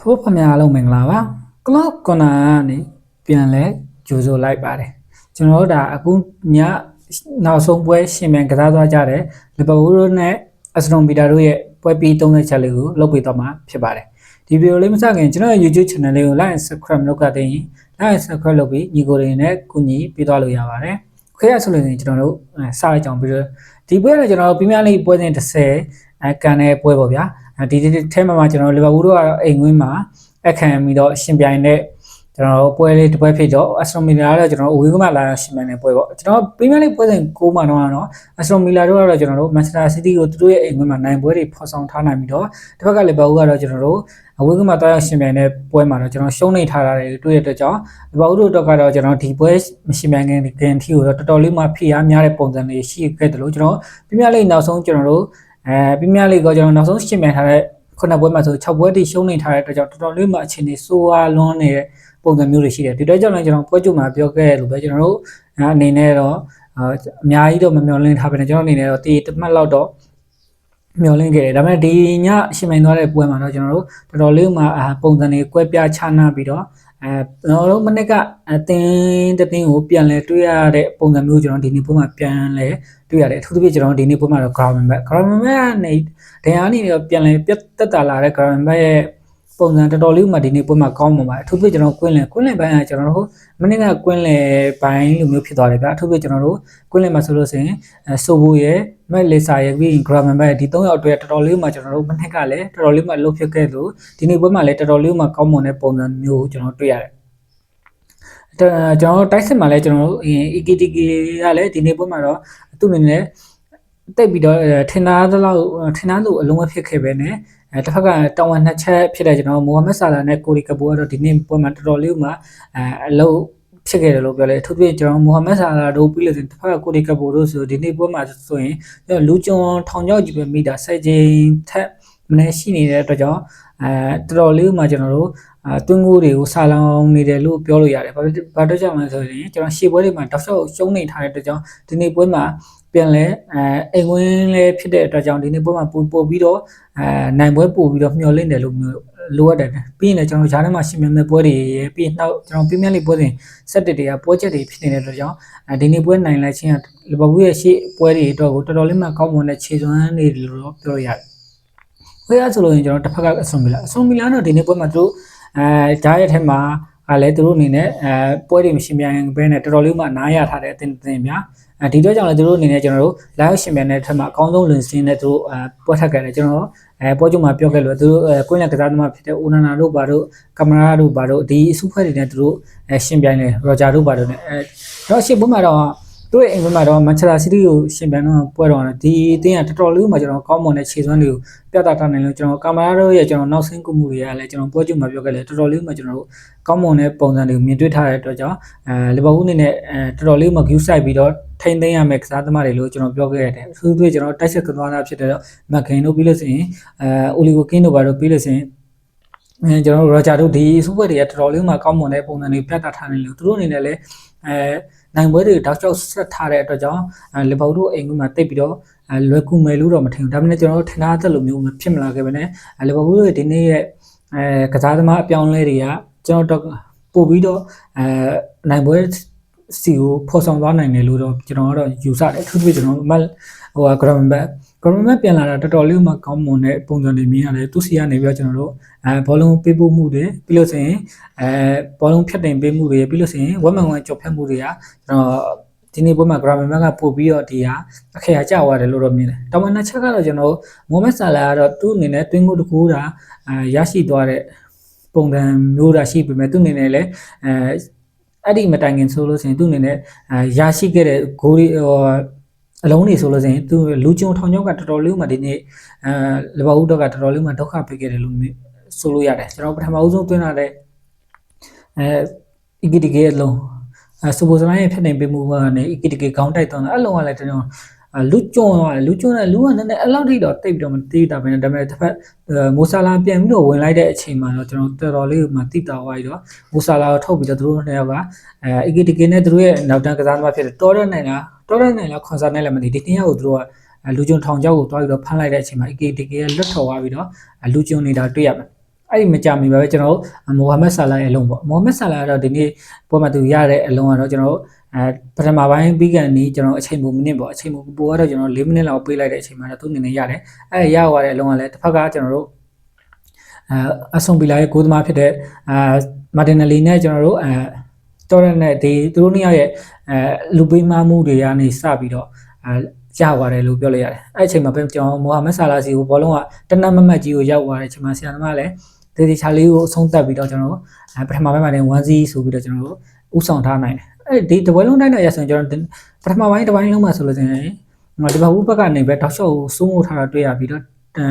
ဖိုးဖမြအားလုံးမင်္ဂလာပါ cloud corner ကနေပြန်လဲကြိုဆိုလိုက်ပါတယ်ကျွန်တော်တို့ဒါအခုညနောက်ဆုံးပွဲရှင်မြန်ကစားသွားကြတဲ့လီဗာပူးတို့နဲ့အက်စတွန်ဗီတာတို့ရဲ့ပွဲပြီး30ချက်လေးကိုလုပ်ပေးတော့မှာဖြစ်ပါတယ်ဒီဗီဒီယိုလေးမစခင်ကျွန်တော်ရဲ့ YouTube channel လေးကို like and subscribe လုပ်ကြတဲ့ရင် like and subscribe လုပ်ပြီးညီကိုတွေနဲ့ကူညီပေးသွားလို့ရပါတယ်ခွဲရဆိုလို့ရှိရင်ကျွန်တော်တို့စလိုက်ကြအောင်ပြီးတော့ဒီပွဲကကျွန်တော်တို့ပြင်းပြလေးပွဲစဉ်30အဲကန်တဲ့ပွဲပေါ့ဗျာ ဒီဒီထဲမှာကျွန်တော်လီဗာပူးတို့ကတော့အိမ်ဝင်းမှာအခမ်းပြီးတော့ရှင်ပြိုင်တဲ့ကျွန်တော်ပွဲလေးတစ်ပွဲဖြစ်တော့ Aston Villa ကတော့ကျွန်တော်အဝေးကမှလာရှင်ပြိုင်တဲ့ပွဲပေါ့ကျွန်တော်ပြင်းပြလေးပွဲစဉ်6မှာတော့တော့ Aston Villa တို့ကတော့ကျွန်တော်တို့ Manchester City ကိုသူတို့ရဲ့အိမ်ဝင်းမှာနိုင်ပွဲတွေဖော်ဆောင်ထားနိုင်ပြီးတော့တစ်ဖက်ကလီဗာပူးကတော့ကျွန်တော်တို့အဝေးကမှတောက်ရောက်ရှင်ပြိုင်တဲ့ပွဲမှာတော့ကျွန်တော်ရှုံးနေထားတာတွေတွေ့ရတဲ့ကြောင့်လီဗာပူးတို့တော့ကတော့ကျွန်တော်ဒီပွဲမရှင်ပြိုင်ခင်ဂန်ထီကိုတော့တော်တော်လေးမှဖိအားများတဲ့ပုံစံတွေရှိခဲ့တယ်လို့ကျွန်တော်ပြင်းပြလေးနောက်ဆုံးကျွန်တော်တို့ အဲပြင်းပြလေးကကျွန်တော်နောက်ဆုံးရှင်ပြိုင်ထားတဲ့ခုနပွဲမှာဆို6ပွဲတိရှုံးနေထားတဲ့အတွက်ကြောင့်တော်တော်လေးမှအခြေအနေဆိုးဝါးလွန်းနေတဲ့ပုံစံမျိုးတွေရှိတယ်ဒီတော့ကြောင့်လည်းကျွန်တော်ပွဲကြုံမှာပြောခဲ့ရလို့ပဲကျွန်တော်တို့အနေနဲ့တော့အများကြီးတော့မမျှော်လင့်ထားပဲねကျွန်တော်အနေနဲ့တော့တီတစ်မှတ်လောက်တော့မျှော်လင့်ခဲ့တယ်ဒါပေမဲ့ဒီညရှင်မိုင်သွားတဲ့ပွဲမှာတော့ကျွန်တော်တို့တော်တော်လေးမှပုံစံတွေကွဲပြားခြားနားပြီးတော့ အဲကျွန်တော်တို့မနစ်ကအတင်းတတင်းကိုပြန်လဲတွေ့ရတဲ့ပုံစံမျိုးကျွန်တော်ဒီနေ့ပွဲမှာပြန်လဲတွေ့ရတယ်အထူးသဖြင့်ကျွန်တော်ဒီနေ့ပွဲမှာတော့ ground back ground back ကနေဒန်ယာနေတော့ပြန်လဲပြတ်တက်တာလာတဲ့ ground back ရဲ့ ပုံစံတော်တော်လေးမှဒီနေ့ပွဲမှာကောင်းမှာပါအထူးသဖြင့်ကျွန်တော်ကွင်းလင်ကွင်းလင်ဘိုင်းကကျွန်တော်တို့မနေ့ကကွင်းလင်ဘိုင်းလိုမျိုးဖြစ်သွားတယ်ဗျအထူးသဖြင့်ကျွန်တော်တို့ကွင်းလင်မှာဆိုလို့ဆိုရင်ဆိုဘိုရဲ့မက်လေးစာရဲ့ပြီးဂရာမန်ဘက်ဒီ၃ယောက်အတွက်တော်တော်လေးမှကျွန်တော်တို့မနေ့ကလည်းတော်တော်လေးမှလှုပ်ဖြစ်ခဲ့လို့ဒီနေ့ပွဲမှာလည်းတော်တော်လေးမှကောင်းမွန်တဲ့ပုံစံမျိုးကျွန်တော်တွေ့ရတယ်ကျွန်တော်တိုက်စစ်မှာလည်းကျွန်တော်တို့ EKTK ကလည်းဒီနေ့ပွဲမှာတော့သူ့အနေနဲ့တိတ်ပြီးတော့ထင်သားသလောက်ထင်သားလို့အလုံးဝဖြစ်ခဲ့ပဲね အဲတစ်ဖက်ကတောင်ဝန်နှစ်ချက်ဖြစ်တဲ့ကျွန်တော်မိုဟာမက်ဆာလာနဲ့ကိုရီကပူကတော့ဒီနေ့ပွဲမှာတော်တော်လေးမှအဲအလုံးဖြစ်ခဲ့တယ်လို့ပြောလဲအထူးသဖြင့်ကျွန်တော်မိုဟာမက်ဆာလာတို့ပြီးလို့ဆိုတစ်ဖက်ကကိုရီကပူတို့ဆိုဒီနေ့ပွဲမှာဆိုရင်လူကျွန်းထောင်ချောက်ကြီးပဲမိတာစိုက်ချိန်ထက်မနေရှိနေတဲ့အတွက်ကြောင့်အဲတော်တော်လေးမှကျွန်တော်တို့အဲတွင်းကိုတွေကိုဆာလောင်နေတယ်လို့ပြောလို့ရတယ်ဘာဘာတော့ကြောင့်လဲဆိုရင်ကျွန်တော်ရှေ့ပွဲတွေမှာတောက်လျှောက်ရှုံးနေထားတဲ့အတွက်ကြောင့်ဒီနေ့ပွဲမှာ ပြန်လဲအဲအိမ်ဝင်းလဲဖြစ်တဲ့အတွက်ကြောင့်ဒီနေ့ပွဲမှာပို့ပို့ပြီးတော့အဲနိုင်ပွဲပို့ပြီးတော့မျှော်လင့်တယ်လို့မျိုးလိုအပ်တယ်ပြီးရင်လည်းကျွန်တော်ဂျားထဲမှာရှင်မြန်မဲ့ပွဲတွေရပြီးနောက်ကျွန်တော်ပြင်းပြလေးပွဲစဉ်ဆက်တစ်တွေကပွဲချက်တွေဖြစ်နေတဲ့အတွက်ကြောင့်ဒီနေ့ပွဲနိုင်လိုက်ခြင်းကလီဗာပူးရဲ့ရှေ့ပွဲတွေအတွက်ကိုတော်တော်လေးမှကောင်းမွန်တဲ့ခြေစွမ်းတွေလို့ပြောရရတယ်။ခွဲရဆိုလို့ရင်ကျွန်တော်တစ်ဖက်ကအဆွန်မီလာအဆွန်မီလာတော့ဒီနေ့ပွဲမှာသူတို့အဲဂျားရဲ့ထဲမှာ ကလည်းသူတို့အနေနဲ့အဲပွဲတွေမရှိမြန်ဘဲနဲ့တော်တော်လေးမှနားရထားတဲ့အသင်းအသင်းများအဲဒီတော့ကြောင့်လည်းသူတို့အနေနဲ့ကျွန်တော်တို့ live ရှင်မြန်တဲ့ထက်မှာအကောင်းဆုံးလင်စင်းနဲ့သူတို့အဲပွဲထက်ခဲ့တယ်ကျွန်တော်အဲပွဲကြုံမှာပြောခဲ့လို့သူတို့အဲကွင်းလက်ကစားသမားဖြစ်တဲ့အိုနာနာတို့ဘာတို့ကင်မရာတို့ဘာတို့ဒီအစုဖွဲ့တွေနဲ့သူတို့အဲရှင်ပြိုင်တယ်ရောဂျာတို့ဘာတို့နဲ့အဲတော့ရှေ့ပွဲမှာတော့ သူတို့ရဲ့အိမ်ဘက်မှာတော့မန်ချက်စတာစီးတီးကိုရှင်ပြိုင်တော့ပွဲတော့ဒီအသင်းကတော်တော်လေးမှကျွန်တော်ကောင်းမွန်တဲ့ခြေစွမ်းတွေကိုပြသထားနိုင်လို့ကျွန်တော်ကင်မရာတို့ရဲ့ကျွန်တော်နောက်ဆင်းကူမှုတွေကလည်းကျွန်တော်ပွဲကြုံမှာပြောခဲ့တယ်တော်တော်လေးမှကျွန်တော်တို့ကောင်းမွန်တဲ့ပုံစံတွေကိုမြင်တွေ့ထားတဲ့အတွက်ကြောင့်အဲလီဗာပူးအနေနဲ့အဲတော်တော်လေးမှ view site ပြီးတော့ထိမ့်သိမ်းရမယ့်ကစားသမားတွေလို့ကျွန်တော်ပြောခဲ့ရတယ်အထူးသဖြင့်ကျွန်တော်တိုက်ဆက်ကစားတာဖြစ်တဲ့မက်ခင်တို့ပြီးလို့ဆိုရင်အဲအိုလီဂိုကင်းတို့ဘာတို့ပြီးလို့ဆိုရင်အဲကျွန်တော်တို့ရောဂျာတို့ဒီစူပါတွေကတော်တော်လေးမှကောင်းမွန်တဲ့ပုံစံတွေပြသထားနေလို့သူတို့အနေနဲ့လည်းအဲ နိုင်ပွဲတွေတောက်ချောက်ဆက်ထားတဲ့အတွက်ကြောင့်လီဗာပူးတို့အိမ်ကမှာတိတ်ပြီးတော့လွယ်ကူမယ်လို့တော့မထင်ဘူးဒါပေမဲ့ကျွန်တော်တို့ထင်ထားတဲ့လိုမျိုးမဖြစ်မလာခဲ့ပဲねလီဗာပူးတို့ဒီနေ့ရဲ့အဲကစားသမားအပြောင်းလဲတွေကကျွန်တော်တို့ပို့ပြီးတော့အဲနိုင်ပွဲစီကိုဖော်ဆောင်သွားနိုင်တယ်လို့တော့ကျွန်တော်ကတော့ယူဆတယ်အထူးသဖြင့်ကျွန်တော်မဟို ground back ground back ပြန်လာတာတော်တော်လေးမှကောင်းမွန်တဲ့ပုံစံတွေမြင်ရတယ်သူစီကနေပြီးတော့ကျွန်တော်တို့အဲဘောလုံးပေးပို့မှုတွေပြီးလို့ဆိုရင်အဲဘောလုံးဖြတ်တင်ပေးမှုတွေပြီးလို့ဆိုရင်ဝက်မန်ဝမ်ကြော်ဖြတ်မှုတွေကကျွန်တော်ဒီနေ့ပွဲမှာ Grammar ကပို့ပြီးတော့ဒီဟာအခရာကျသွားတယ်လို့တော့မြင်တယ်။တောင်ဝန်နှစ်ချက်ကတော့ကျွန်တော်မိုဟမက်ဆာလာကတော့သူ့အနေနဲ့တွင်းကိုတကူတာအဲရရှိသွားတဲ့ပုံစံမျိုးတာရှိပေမဲ့သူ့အနေနဲ့လည်းအဲအဲ့ဒီမတိုင်ခင်ဆိုလို့ရှိရင်သူ့အနေနဲ့အဲရရှိခဲ့တဲ့ဂိုးတွေဟို အလုံးတွေဆိုလို့ရှိရင်သူလူကျုံထောင်ချောက်ကတော်တော်လေးမှဒီနေ့အဲလဘဦးတော့ကတော်တော်လေးမှဒုက္ခပေးခဲ့တယ်လို့ဆိုလို့ရတယ်ကျွန်တော်ပထမဦးဆုံးတွင်းလာတဲ့အဲ EKTK အလုံးအဲစပိုစလိုင်းရဲ့ဖြစ်နေပေးမှုကနေ EKTK ခေါင်းတိုက်သွားတာအလုံးကလည်းကျွန်တော် လူကျွန်းသွားတယ်လူကျွန်းတယ်လူကနည်းနည်းအဲ့လောက်ထိတော့တိတ်ပြီးတော့မသိတာပဲဒါပေမဲ့တစ်ဖက်မိုဆာလာပြန်ပြီးတော့ဝင်လိုက်တဲ့အချိန်မှာတော့ကျွန်တော်တော်တော်လေးမှတိတာသွားပြီးတော့မိုဆာလာကိုထုတ်ပြီးတော့သူတို့နှစ်ယောက်ကအဲ EKTK နဲ့သူတို့ရဲ့နောက်တန်းကစားသမားဖြစ်တဲ့တော်ရနိုင်လားတော်ရနိုင်လားခွန်ဆာနဲ့လည်းမသိဒီနှစ်ယောက်ကိုသူတို့ကလူကျွန်းထောင်ချောက်ကိုတွားပြီးတော့ဖမ်းလိုက်တဲ့အချိန်မှာ EKTK ကလွတ်ထော်သွားပြီးတော့လူကျွန်းနေတာတွေ့ရမယ် အဲ့ဒီမကြမီပါပဲကျွန်တော်တို့မိုဟာမက်ဆာလာရဲ့အလုံးပေါ့မိုဟာမက်ဆာလာကတော့ဒီနေ့ပွဲမှာသူရတဲ့အလုံးကတော့ကျွန်တော်တို့အဲပထမပိုင်းပြီးကန်နီးကျွန်တော်အချိန်ပိုမိနစ်ပေါ့အချိန်ပိုပိုကတော့ကျွန်တော်၄မိနစ်လောက်ပေးလိုက်တဲ့အချိန်မှာတော့သူအနေနဲ့ရတယ်အဲ့ရရသွားတဲ့အလုံးကလည်းတစ်ဖက်ကကျွန်တော်တို့အဲအဆုံပီလာရဲ့ကိုသမားဖြစ်တဲ့အာမာတင်နယ်လီနဲ့ကျွန်တော်တို့အဲတော်ရက်နဲ့ဒီသူတို့နှစ်ယောက်ရဲ့အဲလူပေးမမှုတွေကနေစပြီးတော့အဲရသွားတယ်လို့ပြောလိုက်ရတယ်အဲ့အချိန်မှာပဲကျွန်တော်မိုဟာမက်ဆာလာစီကိုဘောလုံးကတနတ်မမတ်ကြီးကိုရောက်သွားတဲ့အချိန်မှာဆရာသမားလည်း ဒေဒီချာလေးကိုအဆုံးသတ်ပြီးတော့ကျွန်တော်တို့အဲပထမပိုင်းမှာလည်း1-0ဆိုပြီးတော့ကျွန်တော်တို့ဥဆောင်ထားနိုင်တယ်အဲ့ဒီတပွဲလုံးတိုင်းနဲ့ရဆိုရင်ကျွန်တော်ပထမပိုင်းတစ်ပိုင်းလုံးမှာဆိုလို့ရှိရင်ဒီဘဘူးဘက်ကနေပဲတောက်လျှောက်စိုးမိုးထားတာတွေ့ရပြီးတော့အဲ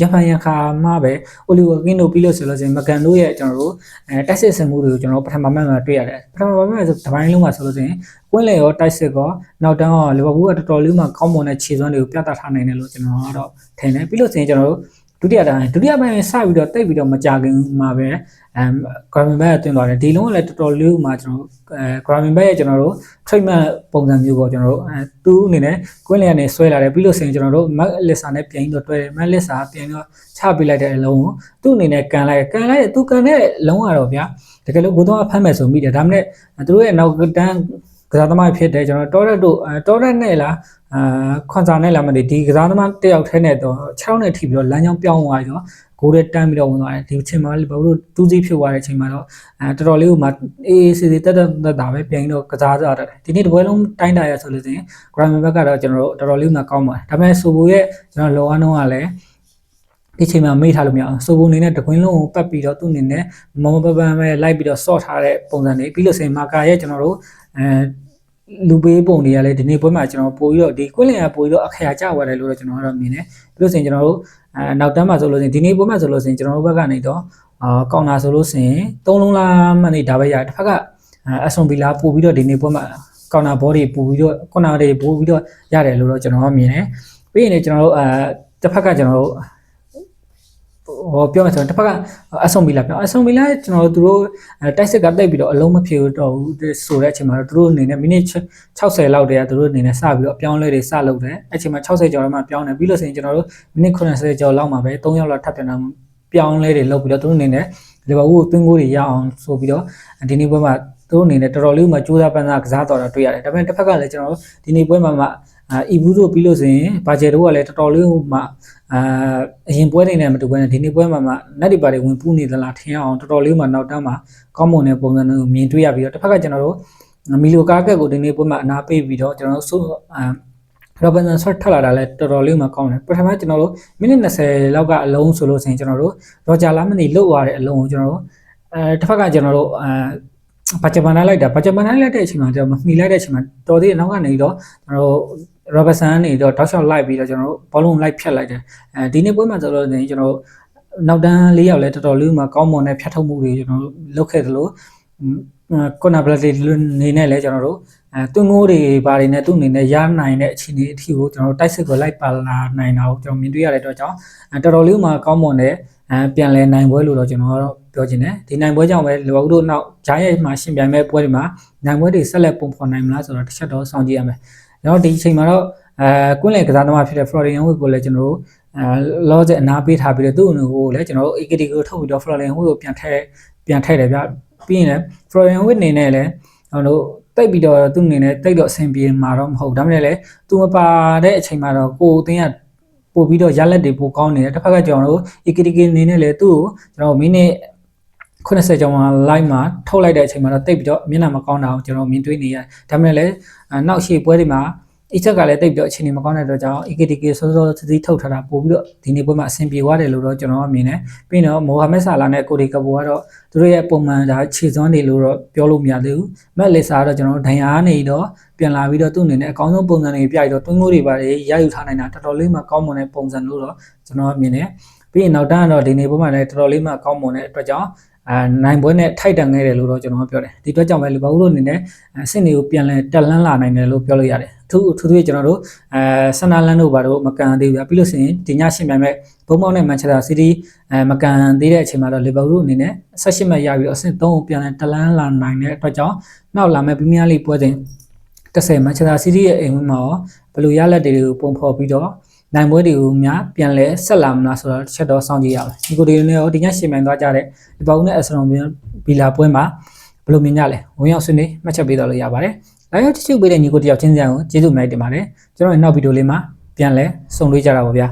ရပန်ရခါမှပဲအိုလီဝါကင်းတို့ပြီးလို့ဆိုလို့ရှိရင်မကန်တို့ရဲ့ကျွန်တော်တို့အဲတိုက်စစ်စင်မှုတွေကိုကျွန်တော်ပထမပိုင်းမှာတွေ့ရတယ်ပထမပိုင်းမှာဆိုတစ်ပိုင်းလုံးမှာဆိုလို့ရှိရင်ကွင်းလေရောတိုက်စစ်ကောနောက်တန်းရောလီဗာပူးကတော်တော်လေးမှကောင်းမွန်တဲ့ခြေစွမ်းတွေကိုပြသထားနိုင်တယ်လို့ကျွန်တော်ကတော့ထင်တယ်ပြီးလို့ရှိရင်ကျွန်တော်တို့ ဒုတိယတိုင်းဒုတိယပိုင်းစပြီးတော့တိတ်ပြီးတော့မကြခင်မှာပဲအဲဂရမင်ဘက်တင်သွားတယ်ဒီလုံးကလည်းတော်တော်လေးမှကျွန်တော်အဲဂရမင်ဘက်ရဲ့ကျွန်တော်တို့ treatment ပုံစံမျိုးပေါ့ကျွန်တော်တို့အဲသူ့အနေနဲ့ကွင်းလေကနေဆွဲလာတယ်ပြီးလို့ရှိရင်ကျွန်တော်တို့ Mac Lisa နဲ့ပြန်ပြီးတော့တွဲတယ် Mac Lisa ပြန်ပြီးတော့ချပေးလိုက်တဲ့အလုံးကိုသူ့အနေနဲ့ကန်လိုက်ကန်လိုက်သူကန်တဲ့လုံးကတော့ဗျာတကယ်လို့ကိုတော့ဖမ်းမယ်ဆိုမိတယ်ဒါမှမဟုတ်သူတို့ရဲ့နောက်ကတန်း ကစားသမားဖြစ်တယ်ကျွန်တော်တော်ရက်တို့တော်ရက်နဲ့လားအာခွန်စာနဲ့လားမသိဒီကစားသမားတယောက်ထဲနဲ့တော့6နဲ့ထိပြီးတော့လမ်းကြောင်းပြောင်းသွားပြီးတော့ဂိုးတွေတန်းပြီးတော့ဝင်သွားတယ်ဒီအချိန်မှာဘာလို့တူးစီးဖြစ်သွားတဲ့အချိန်မှာတော့အဲတော်တော်လေးကိုမှအေးအေးဆေးဆေးတက်တက်တက်တာပဲပြန်ပြီးတော့ကစားကြရတယ်ဒီနေ့တပွဲလုံးတိုင်းတာရဆိုလို့ဆိုရင် Graham ဘက်ကတော့ကျွန်တော်တို့တော်တော်လေးမှကောင်းပါတယ်ဒါပေမဲ့ဆိုဘူရဲ့ကျွန်တော်လောအားနှုံးကလည်းဒီချိန်မှာမေ့ထားလို့မရအောင်ဆိုဘူအနေနဲ့တကွင်းလုံးကိုပတ်ပြီးတော့သူ့အနေနဲ့မမပပန်းပဲလိုက်ပြီးတော့ sort ထားတဲ့ပုံစံတွေပြီးလို့ဆိုရင်မာကာရဲ့ကျွန်တော်တို့ အဲလူပေးပုံတွေကလည်းဒီနေ့ပွဲမှာကျွန်တော်ပို့ပြီးတော့ဒီကွင်းလင်ကပို့ပြီးတော့အခရာကျသွားတယ်လို့တော့ကျွန်တော်ကတော့မြင်တယ်ပြီးလို့ဆိုရင်ကျွန်တော်တို့အဲနောက်တန်းမှာဆိုလို့ဆိုရင်ဒီနေ့ပွဲမှာဆိုလို့ဆိုရင်ကျွန်တော်တို့ဘက်ကနေတော့အာကောင်တာဆိုလို့ဆိုရင်သုံးလုံးလားမှနေတာပဲရတစ်ဖက်ကအဆွန်ဘီလာပို့ပြီးတော့ဒီနေ့ပွဲမှာကောင်တာဘောတွေပို့ပြီးတော့ကွန်နာတွေပို့ပြီးတော့ရတယ်လို့တော့ကျွန်တော်ကမြင်တယ်ပြီးရင်လည်းကျွန်တော်တို့အဲတစ်ဖက်ကကျွန်တော်တို့ ဟောပြောမယ်ဆိုရင်တစ်ဖက်ကအဆုံမီလာပြောအဆုံမီလာကျွန်တော်တို့သူတို့တိုက်စစ်ကတိတ်ပြီးတော့အလုံးမဖြေတော့ဘူးဆိုတဲ့အချိန်မှာတော့သူတို့အနေနဲ့မိနစ်60လောက်တည်းကသူတို့အနေနဲ့စပြီးတော့အပြောင်းလဲတွေစလုပ်တယ်အဲ့ချိန်မှာ60ကျော်လောက်မှပြောင်းတယ်ပြီးလို့ဆိုရင်ကျွန်တော်တို့မိနစ်80ကျော်လောက်မှပဲ3ရောက်လောက်ထပ်ပြန်တော့ပြောင်းလဲတွေလုပ်ပြီးတော့သူတို့အနေနဲ့လီဗာပူးကိုသွင်းကိုတွေရအောင်ဆိုပြီးတော့ဒီနေ့ပွဲမှာသူတို့အနေနဲ့တော်တော်လေးမှကြိုးစားပန်းစားကစားတော်တာတွေ့ရတယ်ဒါပေမဲ့တစ်ဖက်ကလည်းကျွန်တော်တို့ဒီနေ့ပွဲမှာမှအာအီဘူးတို့ပြီးလို့ဆိုရင်ဘာဂျယ်တို့ကလည်းတော်တော်လေးမှ အာအရင်ပွဲတွေနဲ့မတူဘဲနဲ့ဒီနေ့ပွဲမှာမှနက်ဒီပါတွေဝင်ပူးနေသလားထင်အောင်တော်တော်လေးမှနောက်တန်းမှာကောင်းမွန်တဲ့ပုံစံမျိုးမြင်တွေ့ရပြီးတော့တစ်ဖက်ကကျွန်တော်တို့မီလိုကာကက်ကိုဒီနေ့ပွဲမှာအနာပေးပြီးတော့ကျွန်တော်တို့ဆိုအာရောဘန်ဆန်ဆော့ထလာတာလည်းတော်တော်လေးမှကောင်းတယ်ပထမကျွန်တော်တို့မိနစ်20လောက်ကအလုံးဆိုလို့ဆိုရင်ကျွန်တော်တို့ရောဂျာလာမနီလုတ်သွားတဲ့အလုံးကိုကျွန်တော်တို့အဲတစ်ဖက်ကကျွန်တော်တို့အာဘာဂျပန်နိုင်လိုက်တာဘာဂျပန်နိုင်လိုက်တဲ့အချိန်မှာကျွန်တော်မှီလိုက်တဲ့အချိန်မှာတော်သေးနောက်ကနေတော့ကျွန်တော်တို့ Robertson နေတော့တောက်လျှောက်လိုက်ပြီးတော့ကျွန်တော်တို့ဘောလုံးလိုက်ဖြတ်လိုက်တယ်အဲဒီနေ့ပွဲမှာဆိုတော့ကျွန်တော်နောက်တန်း၄ယောက်လဲတော်တော်လေးမှကောင်းမွန်တဲ့ဖြတ်ထုတ်မှုတွေကျွန်တော်တို့လုပ်ခဲ့သလိုကွန်နာဘလက်နေနဲ့လဲကျွန်တော်တို့အဲသူငိုးတွေဘာတွေနဲ့သူ့အနေနဲ့ရနိုင်တဲ့အခြေအနေအထိကိုကျွန်တော်တို့တိုက်စစ်ကိုလိုက်ပါလာနိုင်တာကိုကျွန်တော်မြင်တွေ့ရတဲ့အတွက်ကြောင့်တော်တော်လေးမှကောင်းမွန်တဲ့အဲပြန်လဲနိုင်ပွဲလို့တော့ကျွန်တော်ကတော့ပြောချင်တယ်ဒီနိုင်ပွဲကြောင့်ပဲလောကတို့နောက်ဂျိုင်းရဲ့မှာရှင်ပြိုင်မဲ့ပွဲတွေမှာနိုင်ပွဲတွေဆက်လက်ပုံဖော်နိုင်မလားဆိုတော့တစ်ချက်တော့စောင့်ကြည့်ရမယ် ကျွန်တော်ဒီအချိန်မှာတော့အဲကွင်းလယ်ကစားသမားဖြစ်တဲ့ Florian Wirtz ကိုလည်းကျွန်တော်တို့အဲလောဆယ်အနာပေးထားပြီးတော့သူ့အနူကိုလည်းကျွန်တော်တို့ AKT ကိုထုတ်ပြီးတော့ Florian Wirtz ကိုပြန်ထည့်ပြန်ထည့်တယ်ဗျပြီးရင်လည်း Florian Wirtz အနေနဲ့လည်းကျွန်တော်တို့တိတ်ပြီးတော့သူ့အနေနဲ့တိတ်တော့အဆင်ပြေမှာတော့မဟုတ်ဒါမှလည်းလေသူမပါတဲ့အချိန်မှာတော့ကိုအသင်းကပို့ပြီးတော့ရလက်တွေပိုကောင်းနေတယ်တစ်ဖက်ကကျွန်တော်တို့ AKTK အနေနဲ့လည်းသူ့ကိုကျွန်တော်မိနစ် 80ကျော်မှ live မှာထုတ်လိုက်တဲ့အချိန်မှာတော့တိတ်ပြီးတော့မျက်နှာမကောင်းတာကိုကျွန်တော်မြင်တွေ့နေရတယ်ဒါမှလည်းနောက်ရှေ့ပွဲတွေမှာအချက်ကလည်းတိတ်ပြီးတော့အခြေအနေမကောင်းတဲ့အတွက်ကြောင့် EKTK စောစောသတိထုတ်ထားတာပို့ပြီးတော့ဒီနေ့ပွဲမှာအဆင်ပြေသွားတယ်လို့တော့ကျွန်တော်ကမြင်တယ်ပြီးတော့မိုဟာမက်ဆာလာနဲ့ကိုဒီကဘူကတော့သူတို့ရဲ့ပုံမှန်ဒါခြေစွမ်းတွေလို့တော့ပြောလို့မရသေးဘူးမက်လီဆာကတော့ကျွန်တော်ဒိုင်ယာနေတော့ပြန်လာပြီးတော့သူ့အနေနဲ့အကောင်းဆုံးပုံစံတွေပြပြီးတော့တွင်းကိုတွေပါတယ်ရယူထားနိုင်တာတော်တော်လေးမှကောင်းမွန်တဲ့ပုံစံလို့တော့ကျွန်တော်မြင်တယ်ပြီးရင်နောက်တန်းကတော့ဒီနေ့ပွဲမှာလည်းတော်တော်လေးမှကောင်းမွန်တဲ့အတွက်ကြောင့် အဲနိုင်ပွဲနဲ့ထိုက်တန်ခဲ့တယ်လို့တော့ကျွန်တော်ပြောတယ်ဒီအတွက်ကြောင့်ပဲလီဗာပူးတို့အနေနဲ့အဆင့်တွေကိုပြန်လဲတက်လန်းလာနိုင်တယ်လို့ပြောလို့ရတယ်သူသူတို့ကျွန်တော်တို့အဲဆန်နာလန်တို့ဘာတို့မကန်သေးဘူးပြီးလို့ဆိုရင်ဒီညရှင်ပြိုင်မဲ့ဘုံမောင်းနဲ့မန်ချက်စတာစီးတီးအဲမကန်သေးတဲ့အချိန်မှာတော့လီဗာပူးအနေနဲ့18မှတ်ရပြီးတော့အဆင့်3ကိုပြန်လဲတက်လန်းလာနိုင်တဲ့အတွက်ကြောင့်နောက်လာမဲ့ပရီးမီးယားလိပွဲစဉ်30မန်ချက်စတာစီးတီးရဲ့အိမ်ဝင်မှာရောဘယ်လိုရလက်တွေကိုပုံဖော်ပြီးတော့ နိုင်ပွဲတွေကိုများပြန်လဲဆက်လာမလားဆိုတော့တစ်ချက်တော့စောင့်ကြည့်ရမယ်ဒီကိုဒီနဲ့ရောဒီညရှင်မြန်သွားကြတဲ့ဒီပေါင်းနဲ့အစရုံဘီလာပွဲမှာဘယ်လိုမြင်ကြလဲဝင်ရောက်ဆွေးနွေးမှတ်ချက်ပေးတော့လို့ရပါတယ်လာရောက်ကြည့်ပေးတဲ့ညီကိုတယောက်ချင်းစီကိုကျေးဇူးအများကြီးတင်ပါတယ်ကျွန်တော်ရဲ့နောက်ဗီဒီယိုလေးမှာပြန်လဲဆုံတွေ့ကြတာပါဗျာ